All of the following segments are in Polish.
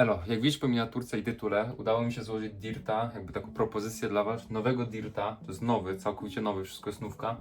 Elo, jak widzisz po miniaturce i tytule, udało mi się złożyć Dirta, jakby taką propozycję dla was, nowego Dirta, to jest nowy, całkowicie nowy, wszystko jest nówka,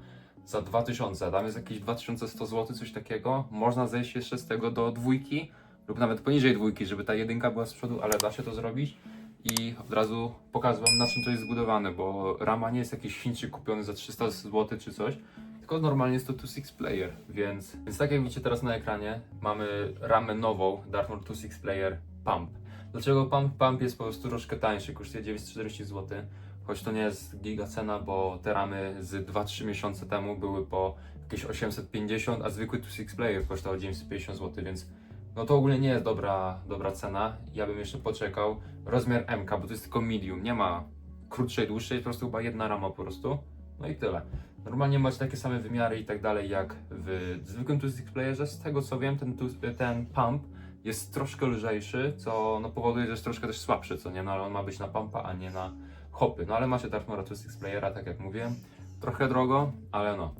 za 2000, tam jest jakieś 2100 zł, coś takiego, można zejść jeszcze z tego do dwójki, lub nawet poniżej dwójki, żeby ta jedynka była z przodu, ale da się to zrobić. I od razu pokażę wam na czym to jest zbudowane, bo rama nie jest jakiś Chińczyk kupiony za 300 zł czy coś, tylko normalnie jest to 2.6 player, więc, więc tak jak widzicie teraz na ekranie, mamy ramę nową Dartmoor 2.6 player Pump. Dlaczego Pump? Pump jest po prostu troszkę tańszy, kosztuje 940 zł, choć to nie jest giga cena, bo te ramy z 2-3 miesiące temu były po jakieś 850, a zwykły 2.6 player kosztował 950 zł, więc no to ogólnie nie jest dobra, dobra cena. Ja bym jeszcze poczekał. Rozmiar MK, bo to jest tylko medium, nie ma krótszej, dłuższej, po prostu chyba jedna rama po prostu. No i tyle. Normalnie macie takie same wymiary i tak dalej jak w zwykłym Twistic Playerze. Z tego co wiem, ten, ten pump jest troszkę lżejszy, co no, powoduje, że jest troszkę też słabszy, co nie? No ale on ma być na pumpa, a nie na hopy. No ale macie Dartmoora Twistic Playera, tak jak mówiłem. Trochę drogo, ale no.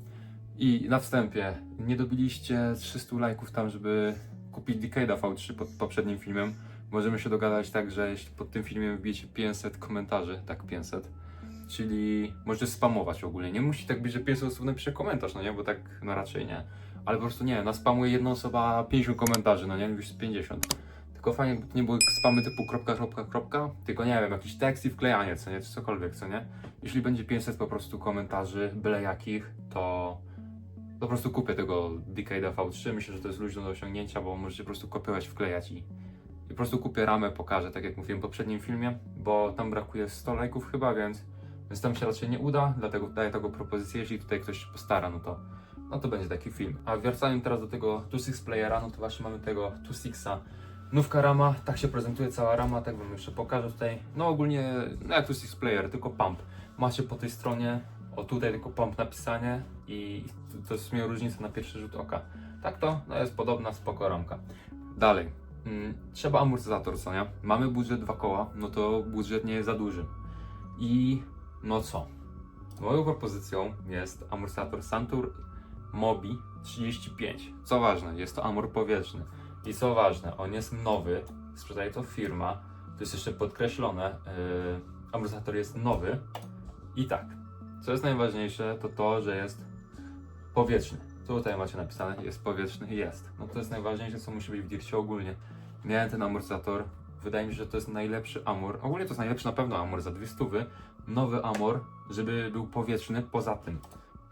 I na wstępie, nie dobiliście 300 lajków tam, żeby kupić Decade'a V3 pod poprzednim filmem. Możemy się dogadać tak, że jeśli pod tym filmem wbijecie 500 komentarzy, tak 500, czyli możecie spamować ogólnie. Nie musi tak być, że 500 osób napisze komentarz, no nie, bo tak no raczej nie. Ale po prostu nie, naspamuje jedna osoba 50 komentarzy, no nie, już 50. Tylko fajnie, by nie były spamy typu kropka, kropka, kropka, tylko nie wiem, jakiś tekst i wklejanie, co nie, czy cokolwiek, co nie. Jeśli będzie 500 po prostu komentarzy, byle jakich, to po prostu kupię tego Decade'a V3. Myślę, że to jest luźno do osiągnięcia, bo możecie po prostu kopiować, wklejać i, i po prostu kupię ramę, pokażę, tak jak mówiłem w poprzednim filmie, bo tam brakuje 100 lajków chyba, więc, więc tam się raczej nie uda, dlatego daję taką propozycję. Jeśli tutaj ktoś się postara, no to, no to będzie taki film. A wracając teraz do tego 2.6 playera, no to właśnie mamy tego 2.6a. Nówka rama, tak się prezentuje cała rama, tak wam jeszcze pokażę tutaj. No ogólnie, no jak 2.6 player, tylko pump. Macie po tej stronie, o tutaj tylko pump napisanie i to- jest sumie różnica na pierwszy rzut oka. Tak to, no jest podobna, spoko ramka. Dalej, mm, trzeba amortyzator, co nie? Mamy budżet dwa koła, no to budżet nie jest za duży. I no co? Moją propozycją jest amortyzator Santur Mobi 35. Co ważne, jest to amor powietrzny. I co ważne, on jest nowy, sprzedaje to firma, to jest jeszcze podkreślone, yy, amortyzator jest nowy. I tak, co jest najważniejsze, to to, że jest powietrzny. Tutaj macie napisane, jest powietrzny, jest. No to jest najważniejsze, co musi być w Dircie ogólnie. Miałem ten amortyzator, wydaje mi się, że to jest najlepszy amor. Ogólnie to jest najlepszy na pewno amor za dwie stówy. Nowy amor, żeby był powietrzny. Poza tym,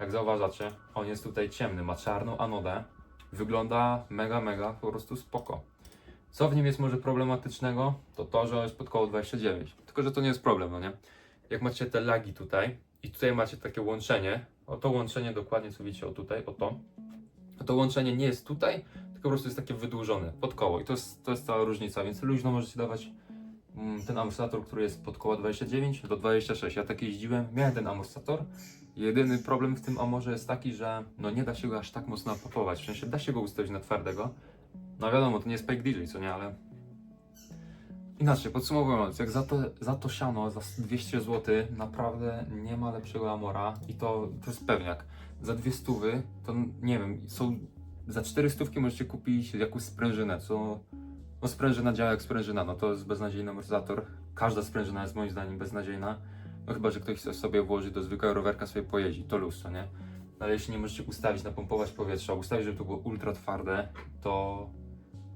jak zauważacie, on jest tutaj ciemny, ma czarną anodę. Wygląda mega, mega, po prostu spoko. Co w nim jest może problematycznego, to to, że jest pod koło 29. Tylko, że to nie jest problem, no nie? Jak macie te lagi tutaj i tutaj macie takie łączenie, o to łączenie dokładnie, co widzicie, o tutaj, o to. To łączenie nie jest tutaj, tylko po prostu jest takie wydłużone pod koło i to jest, to jest cała różnica, więc luźno możecie dawać mm, ten amortyzator, który jest pod koło 29 do 26. Ja tak jeździłem, miałem ten amortyzator. Jedyny problem w tym amorze jest taki, że no nie da się go aż tak mocno napakować. W sensie da się go ustawić na twardego. No wiadomo, to nie jest Spike DJ, co nie, ale Inaczej, podsumowując, jak za to, za to siano, za 200 zł, naprawdę nie ma lepszego Amora i to, to jest pewniak. Za dwie stówy, to nie wiem, są, za cztery stówki możecie kupić jakąś sprężynę, co, no sprężyna działa jak sprężyna, no to jest beznadziejny amortyzator. Każda sprężyna jest moim zdaniem beznadziejna, no chyba, że ktoś chce sobie włożyć do zwykłego rowerka, sobie pojeździ, to luz, co nie? No ale jeśli nie możecie ustawić, napompować powietrza, ustawić, żeby to było ultra twarde, to,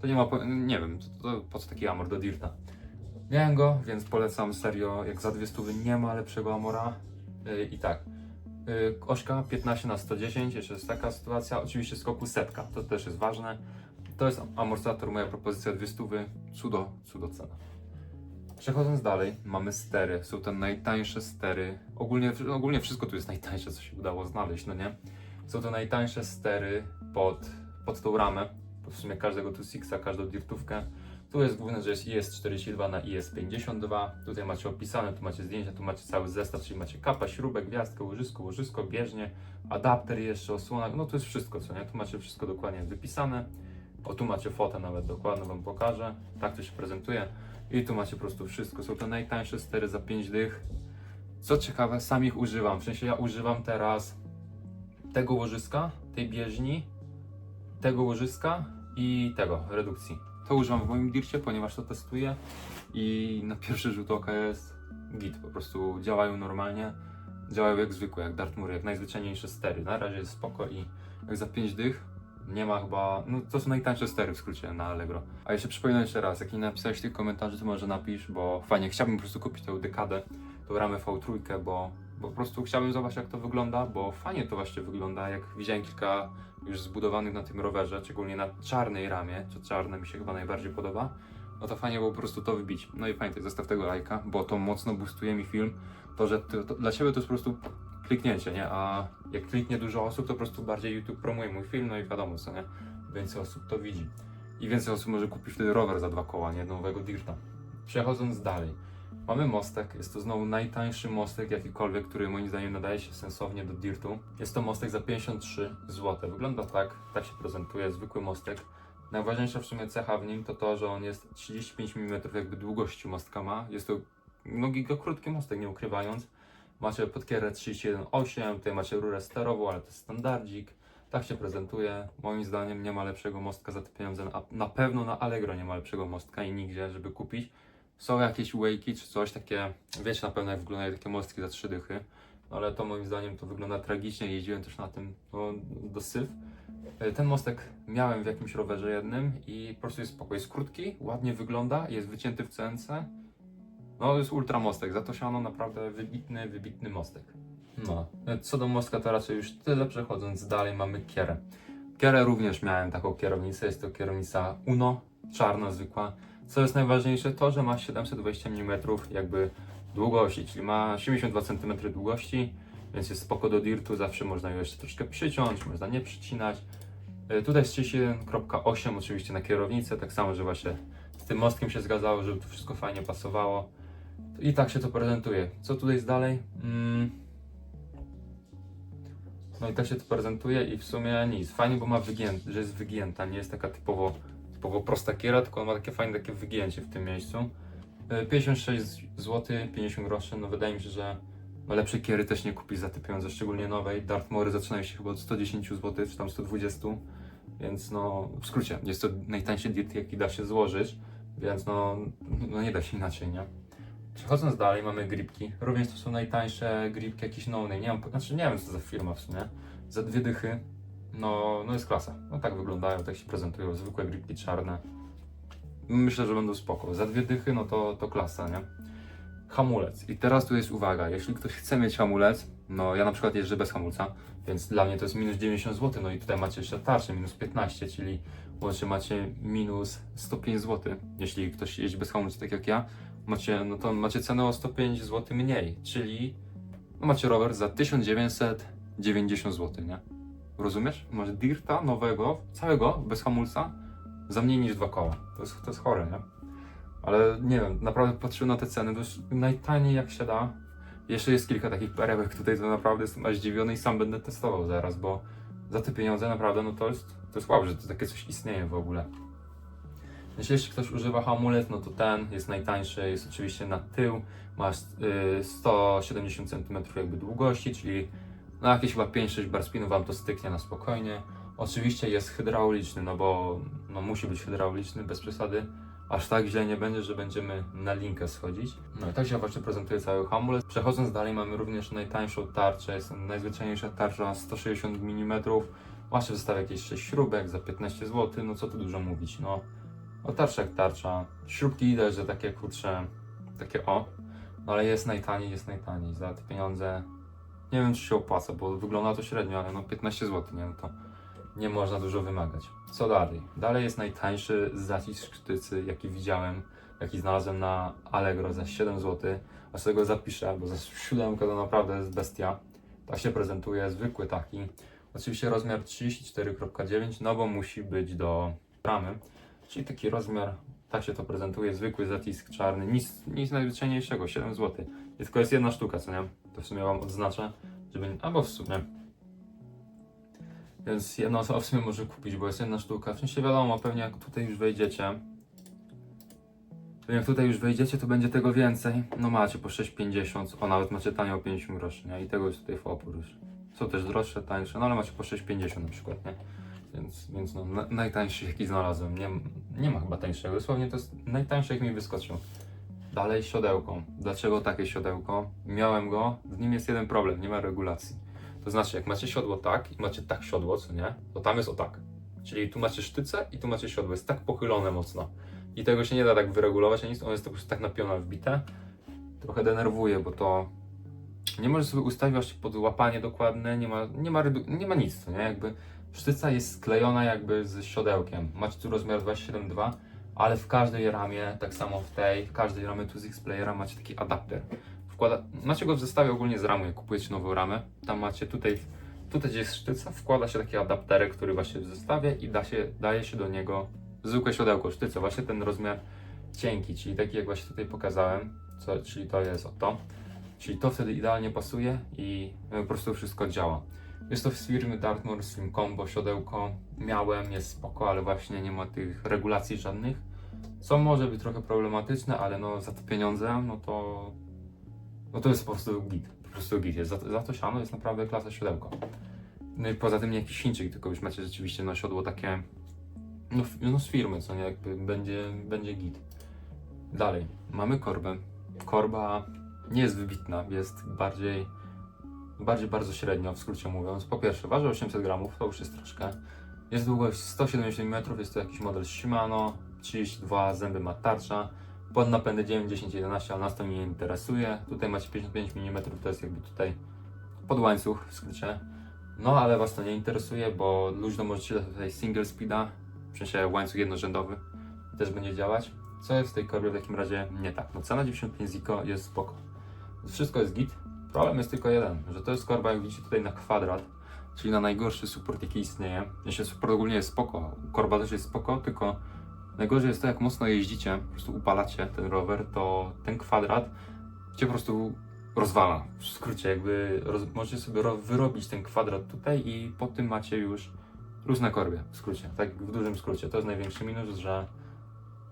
to nie ma, nie wiem, to, to po co taki amor do Dirta? Miałem go, więc polecam serio, jak za dwie stówy nie ma lepszego Amora. Yy, I tak, yy, ośka 15 na 110, jeszcze jest taka sytuacja, oczywiście skoku setka, to też jest ważne. To jest amortyzator, moja propozycja dwie stówy, cudo, cudo cena. Przechodząc dalej, mamy stery, są to najtańsze stery, ogólnie, ogólnie wszystko tu jest najtańsze, co się udało znaleźć, no nie? Są to najtańsze stery pod, pod tą ramę, w sumie każdego tu Sixa, każdą dirtówkę. Tu jest główne, że jest IS-42 na IS-52. Tutaj macie opisane, tu macie zdjęcia, tu macie cały zestaw, czyli macie kapę, śrubę, gwiazdkę, łożysko, łożysko, bieżnie, adapter jeszcze, osłona, no to jest wszystko, co nie? Tu macie wszystko dokładnie wypisane. O, tu macie fotę nawet dokładną, wam pokażę. Tak to się prezentuje. I tu macie po prostu wszystko. Są to najtańsze stery za 5 dych. Co ciekawe, sam ich używam. W sensie ja używam teraz tego łożyska, tej bieżni, tego łożyska i tego, redukcji. To używam w moim dircie, ponieważ to testuję i na pierwszy rzut oka jest git, po prostu działają normalnie, działają jak zwykłe, jak Dartmoury, jak najzwyczajniejsze stery. Na razie jest spoko i jak za 5 dych nie ma chyba, no to są najtańsze stery w skrócie na Allegro. A jeszcze przypomnę jeszcze raz, jak nie napisałeś tych komentarzy, to może napisz, bo fajnie, chciałbym po prostu kupić tę dekadę, tą ramę V3, bo, bo po prostu chciałbym zobaczyć jak to wygląda, bo fajnie to właśnie wygląda, jak widziałem kilka już zbudowanych na tym rowerze, szczególnie na czarnej ramie, co czarne mi się chyba najbardziej podoba, no to fajnie było po prostu to wybić. No i pamiętaj, zostaw tego lajka, bo to mocno boostuje mi film, to, że ty, to, dla Ciebie to jest po prostu kliknięcie, nie? A jak kliknie dużo osób, to po prostu bardziej YouTube promuje mój film, no i wiadomo co, nie? Więcej osób to widzi. I więcej osób może kupić wtedy rower za dwa koła, nie? Nowego Dirta. Przechodząc dalej. Mamy mostek, jest to znowu najtańszy mostek jakikolwiek, który moim zdaniem nadaje się sensownie do Dirtu. Jest to mostek za 53 zł. Wygląda tak, tak się prezentuje, zwykły mostek. Najważniejsza w sumie cecha w nim to to, że on jest 35 mm jakby długości mostka ma. Jest to no krótki mostek, nie ukrywając. Macie podkierę 31.8, tutaj macie rurę sterową, ale to jest standardzik. Tak się prezentuje. Moim zdaniem nie ma lepszego mostka za te pieniądze. Na, na pewno na Allegro nie ma lepszego mostka i nigdzie, żeby kupić. Są jakieś wakey czy coś takie, wiecie na pewno jak wyglądają takie mostki za trzy dychy. No ale to moim zdaniem to wygląda tragicznie. Jeździłem też na tym no, do syf. E, Ten mostek miałem w jakimś rowerze jednym i po prostu jest spoko. Jest krótki, ładnie wygląda, jest wycięty w CNC. No, jest ultra mostek, za to siano naprawdę wybitny, wybitny mostek. No, co do mostka to raczej już tyle, przechodząc dalej mamy kierę. Kierę również miałem taką kierownicę, jest to kierownica Uno, czarna, zwykła. Co jest najważniejsze, to, że ma 720 mm jakby długości, czyli ma 72 cm długości, więc jest spoko do dirtu, zawsze można ją jeszcze troszkę przyciąć, można nie przycinać. E, Tutaj jest 31.8 oczywiście na kierownicę, tak samo, że właśnie z tym mostkiem się zgadzało, żeby to wszystko fajnie pasowało. I tak się to prezentuje. Co tutaj jest dalej? Mm. No i tak się to prezentuje i w sumie nic. Fajnie, bo ma wygięte, że jest wygięta, nie jest taka typowo, typowo prosta kiera, tylko ma takie fajne takie wygięcie w tym miejscu. E, 56 zł, 50 groszy, no wydaje mi się, że no lepsze kiery też nie kupisz za te pieniądze, szczególnie nowej. Dartmory zaczynają się chyba od 110 zł, czy tam 120, więc no w skrócie, jest to najtańszy dirt jaki da się złożyć, więc no, no nie da się inaczej, nie? Przechodząc dalej, mamy gripki. Również to są najtańsze gripki, jakieś no nie wiem, znaczy nie wiem co za firma w sumie. Za dwie dychy, no, no jest klasa. No tak wyglądają, tak się prezentują, zwykłe gripki czarne. Myślę, że będą spoko. Za dwie dychy, no to, to klasa, nie? Hamulec. I teraz tu jest uwaga, jeśli ktoś chce mieć hamulec, no ja na przykład jeżdżę bez hamulca, więc dla mnie to jest minus 90 zł, no i tutaj macie jeszcze tarczę, minus 15, czyli łącznie macie minus 105 zł. Jeśli ktoś jeździ bez hamulca, tak jak ja, macie, no to macie cenę o 105 zł mniej, czyli no macie rower za 1990 zł, nie? Rozumiesz? Masz Dirta nowego, całego, bez hamulca, za mniej niż dwa koła. To jest, to jest chore, nie? Ale nie wiem, naprawdę patrzyłem na te ceny, to już najtaniej jak się da. Jeszcze jest kilka takich perełek tutaj, to naprawdę jestem aż zdziwiony i sam będę testował zaraz, bo za te pieniądze naprawdę, no to jest, to jest wow, że to takie coś istnieje w ogóle. Jeśli ktoś używa hamulec, no to ten jest najtańszy, jest oczywiście na tył, ma y, 170 cm jakby długości, czyli no jakieś chyba 5-6 bar spinu wam to styknie na spokojnie. Oczywiście jest hydrauliczny, no bo no musi być hydrauliczny, bez przesady. Aż tak źle nie będzie, że będziemy na linkę schodzić. No i tak się właśnie prezentuje cały hamulec. Przechodząc dalej mamy również najtańszą tarczę, jest najzwyczajniejsza tarcza 160 mm. Właśnie w zestawie jakieś 6 śrubek za 15 zł, no co tu dużo mówić, no. O tarcza jak tarcza. Śrubki widać, że takie kurcze, takie o. No ale jest najtaniej, jest najtaniej. Za te pieniądze nie wiem, czy się opłaca, bo wygląda to średnio, ale no 15 zł, nie? No to nie można dużo wymagać. Co dalej? Dalej jest najtańszy zacisk sztycy, jaki widziałem, jaki znalazłem na Allegro za 7 zł. A z tego zapiszę, bo za siódemkę to naprawdę jest bestia. Tak się prezentuje, zwykły taki. Oczywiście rozmiar 34.9, no bo musi być do ramy. Czyli taki rozmiar, tak się to prezentuje, zwykły zacisk czarny, nic, nic najzwyczajniejszego, 7 zł. Tylko jest jedna sztuka, co nie? To w sumie Wam odznaczę, żeby, albo w sumie. Więc jedna osoba w sumie może kupić, bo jest jedna sztuka. W sensie wiadomo, pewnie jak tutaj już wejdziecie, jak tutaj już wejdziecie, to będzie tego więcej. No macie po 6,50, o nawet macie tanie o 50 groszy, nie? I tego jest tutaj w opór już. Są też droższe, tańsze, no ale macie po 6,50 na przykład, nie? Więc, więc no, na, najtańszy jaki znalazłem, nie? nie ma chyba tańszego. Dosłownie to jest najtańsze, jak mi wyskoczył. Dalej siodełko. Dlaczego takie siodełko? Miałem go, w nim jest jeden problem, nie ma regulacji. To znaczy, jak macie siodło tak i macie tak siodło, co nie, to tam jest o tak. Czyli tu macie sztyce i tu macie siodło. Jest tak pochylone mocno. I tego się nie da tak wyregulować, ani nic, on jest po prostu tak na piona wbite. Trochę denerwuje, bo to nie możesz sobie ustawić właśnie pod łapanie dokładne, nie ma, nie ma, nie ma nic, to nie? Jakby sztyca jest sklejona jakby z siodełkiem. Macie tu rozmiar 27,2, ale w każdej ramie, tak samo w tej, w każdej ramie tu z X-Playera macie taki adapter. Wkłada, macie go w zestawie ogólnie z ramą, jak kupujecie nową ramę. Tam macie tutaj, tutaj gdzie jest sztyca, wkłada się taki adapterek, który właśnie w zestawie i da się, daje się do niego zwykłe siodełko, sztyce, właśnie ten rozmiar cienki, czyli taki jak właśnie tutaj pokazałem, co, czyli to jest oto. Czyli to wtedy idealnie pasuje i po prostu wszystko działa. Jest to z firmy Dartmoor Slim Combo siodełko. Miałem, jest spoko, ale właśnie nie ma tych regulacji żadnych. Co może być trochę problematyczne, ale no za te pieniądze, no to no to jest po prostu git. Po prostu git jest. Za, za to siano jest naprawdę klasa siodełko. No i poza tym nie jakiś Chińczyk, tylko już macie rzeczywiście no siodło takie no, no z firmy, co nie, jakby będzie, będzie git. Dalej, mamy korbę. Korba nie jest wybitna, jest bardziej, bardziej bardzo średnio, w skrócie mówiąc. Po pierwsze, waży 800 gramów, to już jest troszkę. Jest długość 170 mm, jest to jakiś model Shimano, 32 zęby ma tarcza. Pod napędy 9, 10, 11, ale nas to nie interesuje. Tutaj macie 55 mm, to jest jakby tutaj pod łańcuch w skrócie. No ale Was to nie interesuje, bo luźno możecie tutaj single speeda, w sensie łańcuch jednorzędowy też będzie działać. Co jest w tej korbie w takim razie nie tak? No cena 95 ziko jest spoko. Wszystko jest git. Problem jest tylko jeden, że to jest korba, jak widzicie tutaj na kwadrat, czyli na najgorszy support jaki istnieje. Jeśli support ogólnie jest spoko, korba też jest spoko, tylko najgorzej jest to jak mocno jeździcie, po prostu upalacie ten rower, to ten kwadrat cię po prostu rozwala. W skrócie jakby roz, możecie sobie ro, wyrobić ten kwadrat tutaj i po tym macie już luz na korbie, w skrócie, tak w dużym skrócie. To jest największy minus, że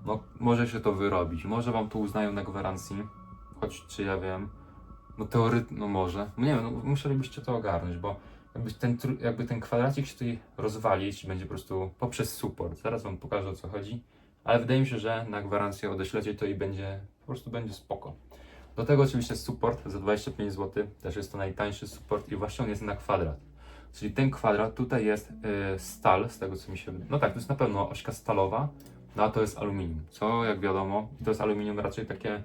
no, może się to wyrobić. Może wam to uznają na gwarancji, choć czy ja wiem, no teoretycznie, no może. No nie wiem, no, musielibyście to ogarnąć, bo jakby ten, jakby ten kwadracik się tutaj rozwalić będzie po prostu poprzez support. Zaraz wam pokażę o co chodzi, ale wydaje mi się, że na gwarancję odeślecie to i będzie, po prostu będzie spoko. Do tego oczywiście support za 25 zł, też jest to najtańszy support i właśnie on jest na kwadrat. Czyli ten kwadrat tutaj jest y, stal, z tego co mi się wydaje. No tak, to jest na pewno ośka stalowa, no a to jest aluminium. Co jak wiadomo, to jest aluminium raczej takie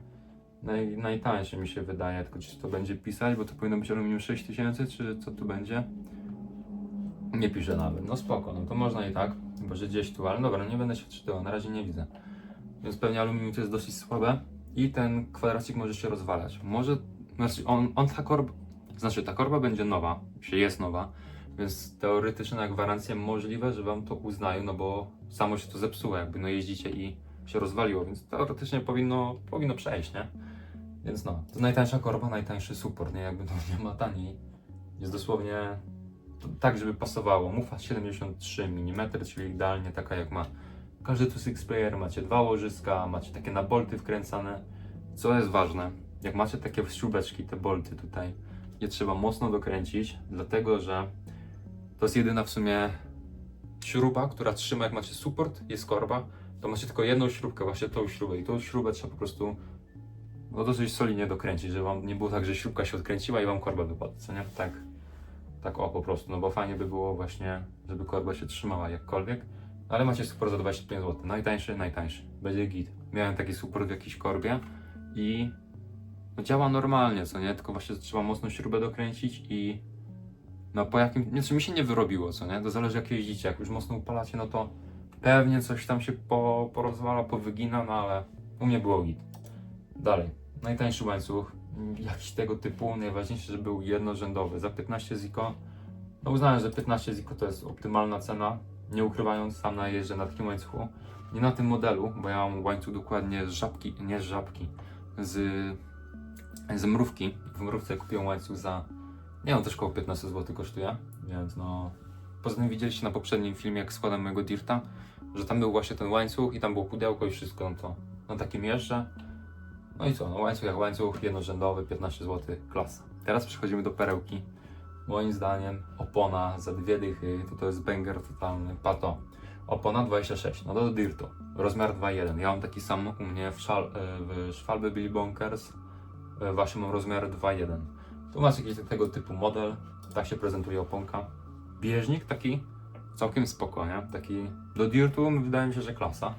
naj, najtańsze mi się wydaje, tylko czy to będzie pisać, bo to powinno być aluminium 6000, czy co tu będzie? Nie pisze nawet. No spoko, no to można i tak, chyba że gdzieś tu, ale dobra, no nie będę się czytał, na razie nie widzę. Więc pewnie aluminium to jest dosyć słabe i ten kwadracik może się rozwalać. Może, znaczy on, on ta korba, znaczy ta korba będzie nowa, się jest nowa, więc teoretycznie na gwarancję możliwe, że wam to uznają, no bo samo się to zepsuło, jakby no jeździcie i się rozwaliło, więc teoretycznie powinno, powinno przejść, nie? Więc no, to najtańsza korba, najtańszy support, nie? Jakby no nie ma taniej. Jest dosłownie to, tak, żeby pasowało. Mufa 73 mm, czyli idealnie taka jak ma każdy tu six player. Macie dwa łożyska, macie takie na bolty wkręcane. Co jest ważne, jak macie takie śrubeczki, te bolty tutaj, je trzeba mocno dokręcić, dlatego że to jest jedyna w sumie śruba, która trzyma, jak macie support, jest korba, to macie tylko jedną śrubkę, właśnie tą śrubę i tą śrubę trzeba po prostu no dosyć solidnie dokręcić, żeby wam nie było tak, że śrubka się odkręciła i wam korba wypadła, co nie? Tak, tak o po prostu, no bo fajnie by było właśnie, żeby korba się trzymała jakkolwiek, ale macie support za 25 zł, najtańszy, najtańszy, będzie git. Miałem taki support w jakiejś korbie i no działa normalnie, co nie? Tylko właśnie trzeba mocno śrubę dokręcić i no po jakim, znaczy mi się nie wyrobiło, co nie? To zależy jak jeździcie, jak już mocno upalacie, no to pewnie coś tam się po, porozwala, powygina, no ale u mnie było git. Dalej, najtańszy łańcuch, jakiś tego typu, najważniejsze, żeby był jednorzędowy. Za 15 ziko, no uznałem, że 15 ziko to jest optymalna cena, nie ukrywając, sam najeżdżę na takim łańcuchu. Nie na tym modelu, bo ja mam łańcuch dokładnie z żabki, nie z żabki, z, z mrówki. W mrówce kupiłem łańcuch za, nie wiem, też około 15 zł kosztuje, więc no... Poza tym widzieliście na poprzednim filmie, jak składam mojego dirta, że tam był właśnie ten łańcuch i tam było pudełko i wszystko, no to na takim jeżdżę. No i co, no łańcuch jak łańcuch, jednorzędowy, 15 zł, klasa. Teraz przechodzimy do perełki. Moim zdaniem opona za dwie dychy, to to jest banger totalny, pato. Opona 26, no do Dirtu. Rozmiar 2.1. Ja mam taki sam u mnie w, szal, e, w Schwalbe Billy Bonkers. E, Właśnie mam rozmiar 2.1. Tu masz jakiś tego typu model. Tak się prezentuje oponka. Bieżnik taki całkiem spoko, nie? Taki do Dirtu wydaje mi się, że klasa.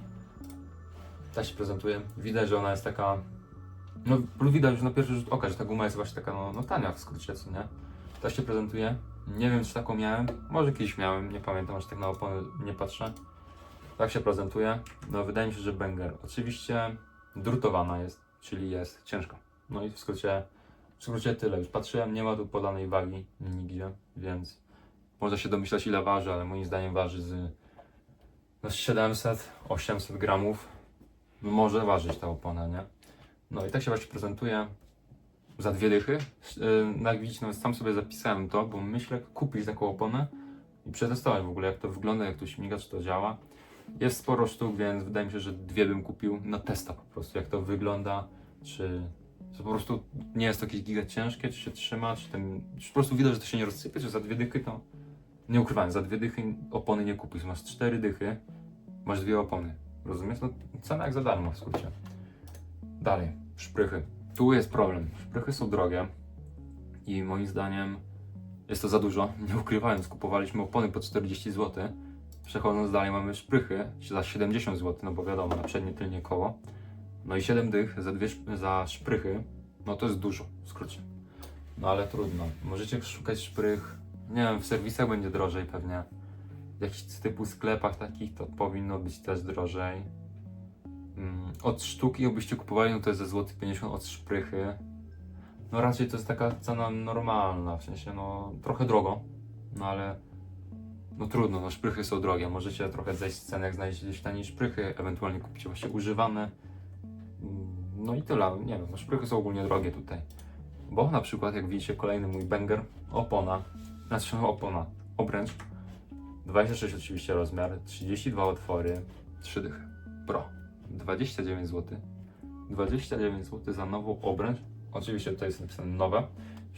Tak się prezentuje. Widać, że ona jest taka. No, widać, że na pierwszy rzut oka, że ta guma jest właśnie taka, no, no tania w skrócie, co nie? Tak się prezentuje. Nie wiem, czy taką miałem. Może kiedyś miałem, nie pamiętam, aż tak na opony nie patrzę. Tak się prezentuje. No, wydaje mi się, że banger. Oczywiście drutowana jest, czyli jest ciężka. No i w skrócie, w skrócie tyle. Już patrzyłem, nie ma tu podanej wagi nigdzie, więc można się domyślać, ile waży, ale moim zdaniem waży z no, 700-800 gramów. Może ważyć ta opona, nie? No i tak się właśnie prezentuje za dwie dychy. No jak widzicie, nawet sam sobie zapisałem to, bo myślę kupić taką oponę i przetestować w ogóle jak to wygląda, jak to śmiga, czy to działa. Jest sporo sztuk, więc wydaje mi się, że dwie bym kupił na testa po prostu, jak to wygląda, czy to po prostu nie jest to jakieś giga ciężkie, czy się trzyma, czy, ten, czy po prostu widać, że to się nie rozsypie, czy za dwie dychy to... Nie ukrywam, za dwie dychy opony nie kupisz, masz cztery dychy, masz dwie opony, rozumiesz? No cena jak za darmo w skrócie. Dalej, szprychy. Tu jest problem. Szprychy są drogie i moim zdaniem jest to za dużo. Nie ukrywając, kupowaliśmy opony po 40 zł. Przechodząc dalej mamy szprychy za 70 zł, no bo wiadomo, na przednie, tylnie koło. No i 7 dych za, dwie, za szprychy, no to jest dużo w skrócie. No ale trudno. Możecie szukać szprych, nie wiem, w serwisach będzie drożej pewnie. W jakichś typu sklepach takich to powinno być też drożej. Mm, Od sztuki, jakbyście kupowali, no to jest ze złoty 50 od szprychy. No raczej to jest taka cena normalna, w sensie no trochę drogo, no ale no trudno, no szprychy są drogie. Możecie trochę zejść z ceny, jak znajdziecie gdzieś taniej szprychy, ewentualnie kupicie właśnie używane. Mm, No i tyle, nie wiem, no szprychy są ogólnie drogie tutaj. Bo na przykład, jak widzicie, kolejny mój banger, opona, no, opona, obręcz, 26 oczywiście rozmiar, 32 otwory, 3 dychy. Pro. 29 zł. 29 zł za nową obręcz. Oczywiście tutaj jest napisane nowe.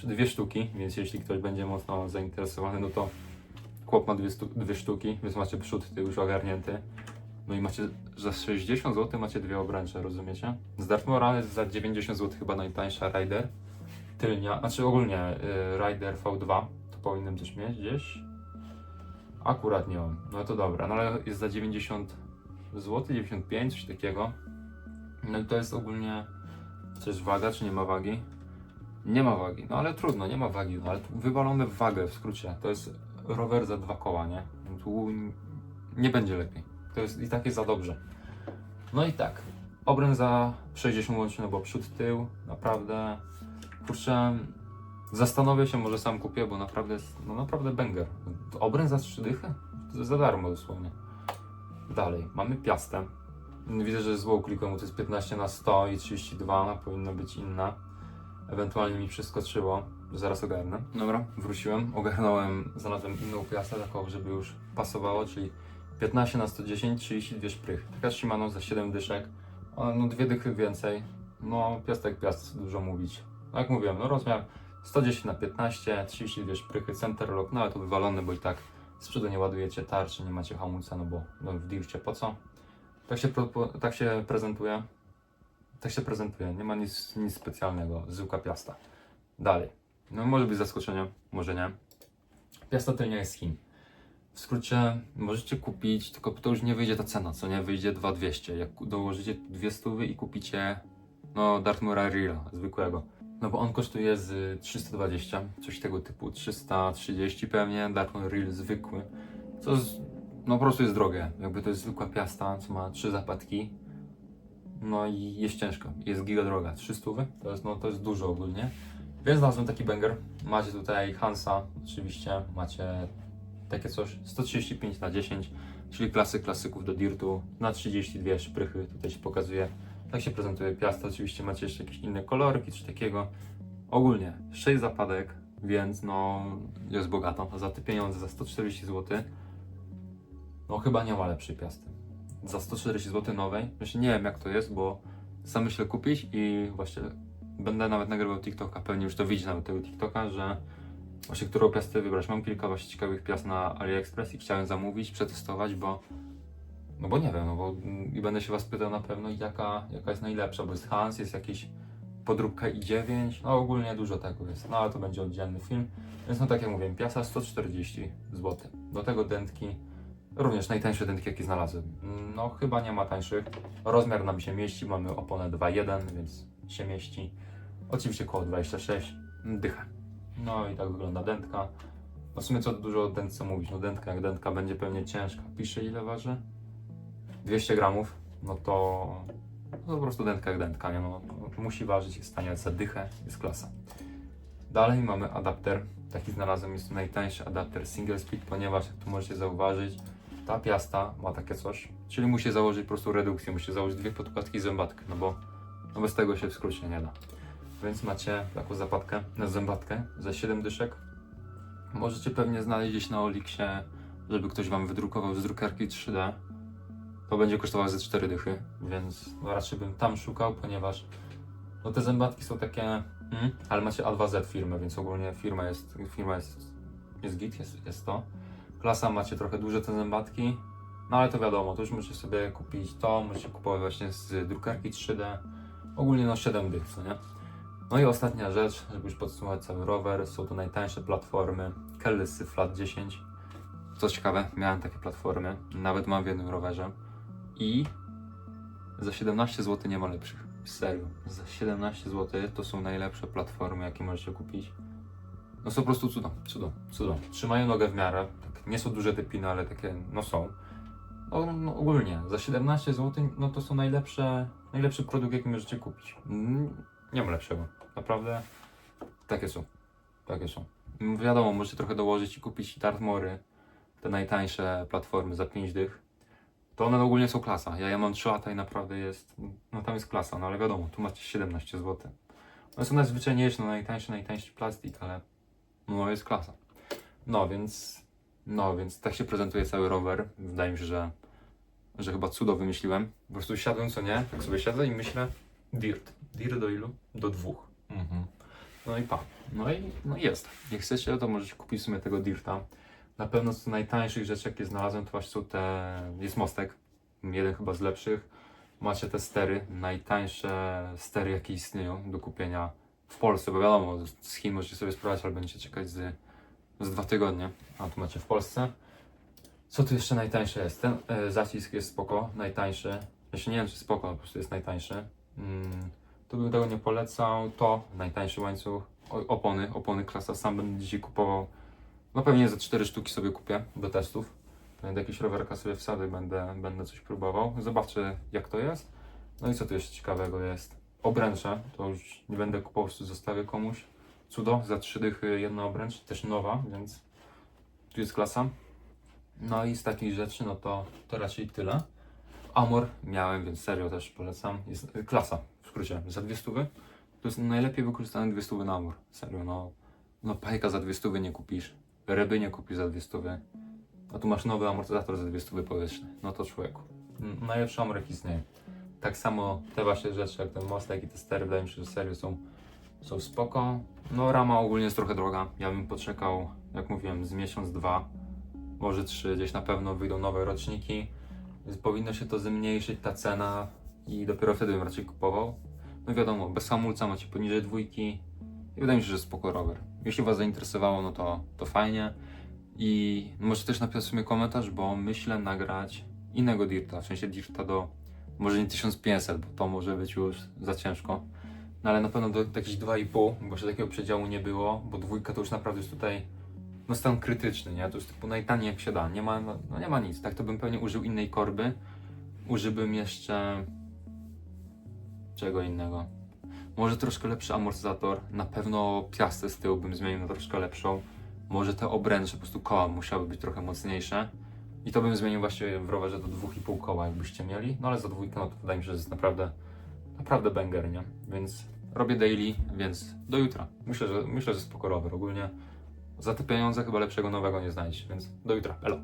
Dwie sztuki, więc jeśli ktoś będzie mocno zainteresowany, no to chłop ma dwie, dwie sztuki, więc macie przód tył już ogarnięty. No i macie za 60 zł macie dwie obręcze, rozumiecie? Z Dartmoora jest za 90 zł chyba najtańsza Rider. Tylnia, znaczy ogólnie y, Rider V2 to powinienem też mieć gdzieś. Akurat nie mam. No to dobra, no ale jest za 90 zł, 95, coś takiego. No i to jest ogólnie coś waga, czy nie ma wagi? Nie ma wagi, no ale trudno, nie ma wagi, no ale wywalone w wagę w skrócie. To jest rower za dwa koła, nie? No Tu nie będzie lepiej. To jest i tak jest za dobrze. No i tak, obręcz za 60 łącznie, no bo przód, tył, naprawdę, kurczę, zastanowię się, może sam kupię, bo naprawdę jest, no naprawdę banger. Obręcz za 3 dychy? To jest za darmo dosłownie. Dalej, mamy piastę. Widzę, że zło klikłem, bo to jest 15 na 100 i 32, powinna być inna. Ewentualnie mi przeskoczyło, zaraz ogarnę. Dobra, wróciłem, ogarnąłem, znalazłem inną piastę, taką, żeby już pasowało, czyli 15 na 110, 32 szprych. Taka Shimano za 7 dyszek, no dwie dychy więcej. No piastek piast, dużo mówić. No jak mówiłem, no rozmiar 110 na 15, 32 szprychy, center lock, ale to wywalone, bo i tak z przodu nie ładujecie tarczy, nie macie hamulca, no bo no w dircie po co? Tak się, tak się prezentuje. Tak się prezentuje, nie ma nic, nic specjalnego, zwykła piasta. Dalej. No może być zaskoczenie, może nie. Piasta tylnia jest z Chin. W skrócie możecie kupić, tylko to już nie wyjdzie ta cena, co nie? Wyjdzie 2200. Jak dołożycie dwie stówy i kupicie no Dartmoora Real zwykłego. No bo on kosztuje z 320, coś tego typu, 330 pewnie, Dartmoor Real zwykły. Co z, no po prostu jest drogie. Jakby to jest zwykła piasta, co ma trzy zapadki. No i jest ciężko, jest giga droga. 300 to jest, no, to jest dużo ogólnie. Więc znalazłem taki banger. Macie tutaj Hansa, oczywiście, macie takie coś 135 na 10, czyli klasy klasyków do Dirtu na 32 szprychy. Tutaj się pokazuje, tak się prezentuje piasta. Oczywiście macie jeszcze jakieś inne kolorki, coś takiego. Ogólnie 6 zapadek, więc no jest bogato. Za te pieniądze, za 140 zł, no chyba nie ma lepszej piasty. Za 140 zł nowej, właśnie nie wiem jak to jest, bo sam myślę kupić i właśnie będę nawet nagrywał TikToka, pewnie już to widzi nawet tego TikToka, że właśnie którą piastę wybrać. Mam kilka właśnie ciekawych piast na AliExpress i chciałem zamówić, przetestować, bo No bo nie wiem, no bo mm, i będę się was pytał na pewno, jaka, jaka jest najlepsza, bo jest Hans, jest jakiś podróbka i9, no ogólnie dużo tego jest, no ale to będzie oddzielny film. Więc no tak jak mówiłem, piasa 140 zł. Do tego dętki, również najtańsze dętki jakie znalazłem. No chyba nie ma tańszych. Rozmiar nam się mieści, mamy oponę 2.1, więc się mieści. Oczywiście koło 26, dycha. No i tak wygląda dętka. No w sumie co dużo o dętce mówić, no dętka jak dętka będzie pewnie ciężka. Pisze ile waży? 200 gramów, no to, no po prostu dętka jak dętka, nie? No, musi ważyć, jest stanie za dychę, jest klasa. Dalej mamy adapter, taki znalazłem, jest to najtańszy adapter single speed, ponieważ jak tu możecie zauważyć, ta piasta ma takie coś, czyli musi założyć po prostu redukcję, musi założyć dwie podkładki i zębatkę, no bo no bez tego się w skrócie nie da. Więc macie taką zapadkę, na zębatkę za 7 dyszek. Możecie pewnie znaleźć gdzieś na Oliksie, żeby ktoś Wam wydrukował z drukarki 3D. To będzie kosztowało ze 4 dychy, więc raczej bym tam szukał, ponieważ no te zębatki są takie, mm, ale macie A2Z firmę, więc ogólnie firma jest, firma jest, jest git, jest, jest to. Klasa macie trochę duże te zębatki, no ale to wiadomo, to już musicie sobie kupić to, musicie kupować właśnie z drukarki 3D. Ogólnie no 7 dych, co nie? No i ostatnia rzecz, żeby już podsumować cały rower, są to najtańsze platformy Kellysy Flat 10. Co ciekawe, miałem takie platformy, nawet mam w jednym rowerze i za 17 zł nie ma lepszych. Serio, za 17 zł to są najlepsze platformy, jakie możecie kupić. No są po prostu cudo, cudo, cudo. Trzymają nogę w miarę, tak, nie są duże te piny, ale takie, no są. No, no ogólnie, za 17 zł, no to są najlepsze, najlepszy produkt, jaki możecie kupić. Mm, Nie ma lepszego, naprawdę. Takie są, takie są. Wiadomo, możecie trochę dołożyć i kupić Dartmory, te najtańsze platformy za 5 dych. To one ogólnie są klasa. Ja, ja mam 3 lata i naprawdę jest, no tam jest klasa, no ale wiadomo, tu macie 17 zł. One są najzwyczajniejsze, no najtańszy, najtańszy plastik, ale no jest klasa. No więc, no więc tak się prezentuje cały rower. Wydaje mi się, że, że chyba cudo wymyśliłem. Po prostu siadłem, co nie, tak sobie siedzę i myślę, dirt. Dirt do ilu? Do dwóch. Mhm. No i pa. No i no jest. Jak chcecie, to możecie kupić w sumie tego dirta. Na pewno z najtańszych rzeczy, jakie znalazłem, to właśnie są te, jest mostek. Jeden chyba z lepszych. Macie te stery, najtańsze stery, jakie istnieją do kupienia w Polsce, bo wiadomo, z Chin możecie sobie sprawdzić, ale będziecie czekać z, z dwa tygodnie. A tu macie w Polsce. Co tu jeszcze najtańsze jest? Ten e, zacisk jest spoko, najtańszy. Jeszcze nie wiem, czy spoko, po prostu jest najtańszy. Mm, tu bym tego nie polecał. To najtańszy łańcuch. O, opony, opony klasa sam będę dzisiaj kupował. No pewnie za 4 sztuki sobie kupię do testów. Będę jakieś rowerka sobie wsady, będę, będę coś próbował. Zobaczę jak to jest. No i co tu jeszcze ciekawego jest? Obręcze, to już nie będę kupował, zostawię komuś. Cudo, za 3 dychy jedna obręcz, też nowa, więc tu jest klasa. No i z takich rzeczy, no to, to raczej tyle. Amor miałem, więc serio też polecam. Jest y, klasa, w skrócie, za dwie stówy. To jest najlepiej wykorzystane dwie stówy na Amor. Serio, no. No pajka za dwie stówy nie kupisz. Ryby nie kupisz za dwie stówy. A tu masz nowy amortyzator za dwie stówy powietrzny. No to człowieku. Najlepszy amor jaki istnieje. Tak samo te właśnie rzeczy, jak ten mostek i te stery, wydaje mi się, że serio są, są spoko. No rama ogólnie jest trochę droga. Ja bym poczekał, jak mówiłem, z miesiąc, dwa, może trzy, gdzieś na pewno wyjdą nowe roczniki. Więc powinno się to zmniejszyć, ta cena i dopiero wtedy bym raczej kupował. No wiadomo, bez hamulca macie poniżej dwójki i wydaje mi się, że spoko rower. Jeśli Was zainteresowało, no to, to fajnie. I może też napisać sobie komentarz, bo myślę nagrać innego dirta, w sensie dirta do może nie 1500, bo to może być już za ciężko. No ale na pewno do jakieś 2,5, bo jeszcze takiego przedziału nie było, bo dwójka to już naprawdę jest tutaj no stan krytyczny, nie? To jest typu najtaniej jak się da, nie ma, no, no nie ma nic. Tak to bym pewnie użył innej korby. Użyłbym jeszcze czego innego. Może troszkę lepszy amortyzator, na pewno piastę z tyłu bym zmienił na troszkę lepszą. Może te obręcze, po prostu koła musiały być trochę mocniejsze. I to bym zmienił właśnie w rowerze do 2,5 koła, jakbyście mieli. No ale za dwójkę, no to wydaje mi się, że jest naprawdę, naprawdę banger, nie? Więc robię daily, więc do jutra. Myślę, że, myślę, że spoko rower ogólnie. Za te pieniądze chyba lepszego nowego nie znajdziesz, więc do jutra. Elo.